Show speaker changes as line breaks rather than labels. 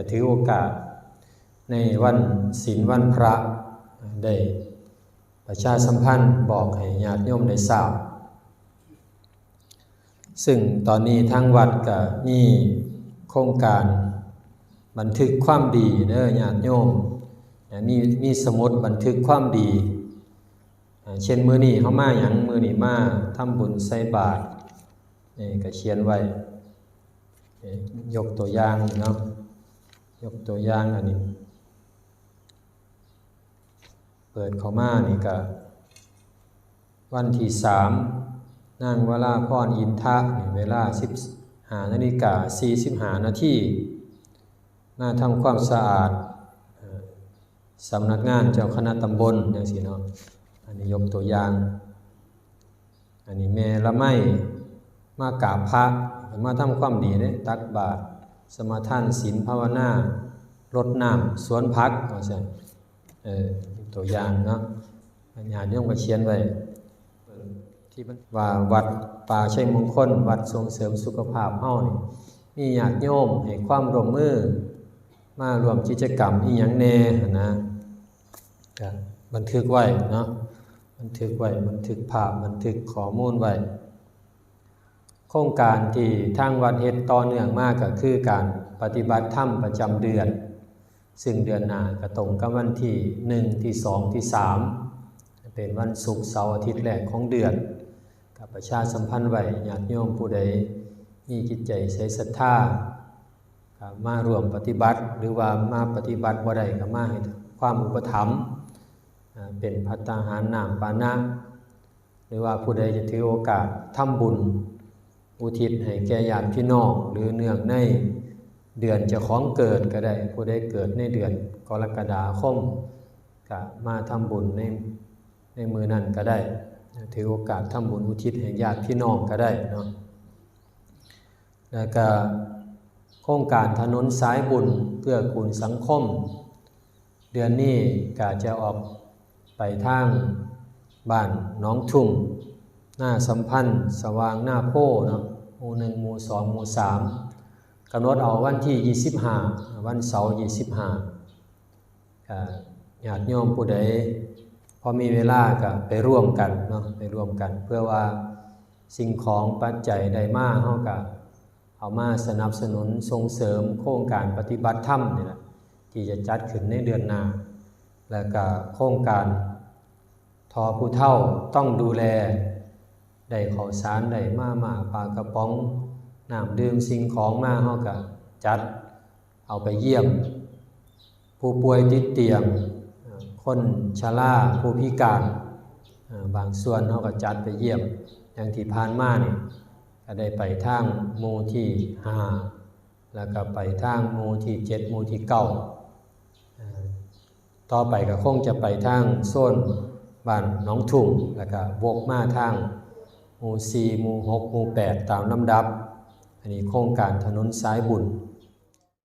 ก็ถือโอกาส ในวันศีลวันพระได้ประชาสัมพันธ์บอกให้ญาติโยมได้ทราบ ซึ่งตอนนี้ทางวัดก็มีโครงการบันทึกความดีเด้อญาติโยมมีมีสมุดบันทึกความดี เช่นมือนี้เขามาอย่างมือนี้มาทำบุญใส่บาตรนี่ก็เขียนไว้ ยกตัวอย่างเนาะ ยกตัวอย่างอันนี้ เปิดเข้ามานี่ก็วันที่สามนางวราพรอินทะนี่เวลาสิบหานาฬิกาสี่สิบหานาทีมาทำความสะอาดสำนักงานเจ้าคณะตำบลอย่างสีเนาะอันนี้ยกตัวอย่าง อันนี้แม่ละไม่มากราบพระมาทำความดีเนี่ยตักบาตร สมาทานศีลภาวนารดน้ำสวนพักเอาใช่เออตัวอย่างเนาะอันนี้โยมก็เขียนไว้ที่ว่าวัดป่าชัยมงคล วัดส่งเสริมสุขภาพเฮานี่มีญาติโยมให้ความร่วมมือ มารวมกิจกรรมอีหยังแน่นะบันทึกไว้เนาะบันทึกไว้บันทึกภาพบันทึกข้อมูลไว้ โครงการที่ทางวัดเฮ็ดต่อเนื่องมากก็คือการปฏิบัติธรรมประจำเดือน ซึ่งเดือนหน้าก็ตรงกับวันที่ 1 ที่ 2 ที่ 3 เป็นวันศุกร์เสาร์อาทิตย์แรกของเดือน กับประชาสัมพันธ์ไว้ญาติโยมผู้ใดมีจิตใจใส่ศรัทธามารวมปฏิบัติ หรือว่ามาปฏิบัติบ่ได้ก็มาให้ความอุปถัมภ์เป็นพัตตาหารนามปานะหรือว่าผู้ใดจะถือโอกาสทำบุญ อุทิศให้แก่ญาติพี่น้องหรือเนื่องในเดือนจ้าของเกิดก็ได้ ผู้ใดเกิดในเดือนกรกฎาคมก็มาทำบุญในในมือนั้นก็ได้ ถือโอกาสทำบุญอุทิศให้ญาติพี่น้องก็ได้เนาะแล้วก็โครงการถนนสายบุญเพื่อกูลสังคม เดือนนี้ก็จะออกไปทางบ้านน้องทุ่ง หน้าสัมพันธ์ สว่างหน้าโพเนาะหมู่หนึ่งหมู่สองหมู่สามกำหนดเอาวันที่ 25 วันเสาร์25ญาติโยมผู้ใดพอมีเวลาก็ไปร่วมกันเนาะไปร่วมกัน เพื่อว่าสิ่งของปัจจัยใดมาเฮาก็เอามาสนับสนุนส่งเสริมโครงการปฏิบัติธรรมนี่แหละที่จะจัดขึ้นในเดือนหน้าแล้วก็โครงการทอผู้เท่าต้องดูแล ได้ข้าวสารได้มาหมาปลากระป๋องน้ำดื่มสิ่งของมาเฮาก็จัดเอาไปเยี่ยม ผู้ป่วยติดเตียง คนชราผู้พิการบางส่วนเฮาก็จัดไปเยี่ยม อย่างที่ผ่านมานี่ก็ได้ไปทางมูที่5แล้วก็ไปทางมูที่7หมู่ที่9ต่อไปก็คงจะไปทางโซนบ้านหนองทุ่งแล้วก็วกมาทาง หมู่4หมู่6หมู่ 8 ตามลำดับ อันนี้โครงการถนนสายบุญ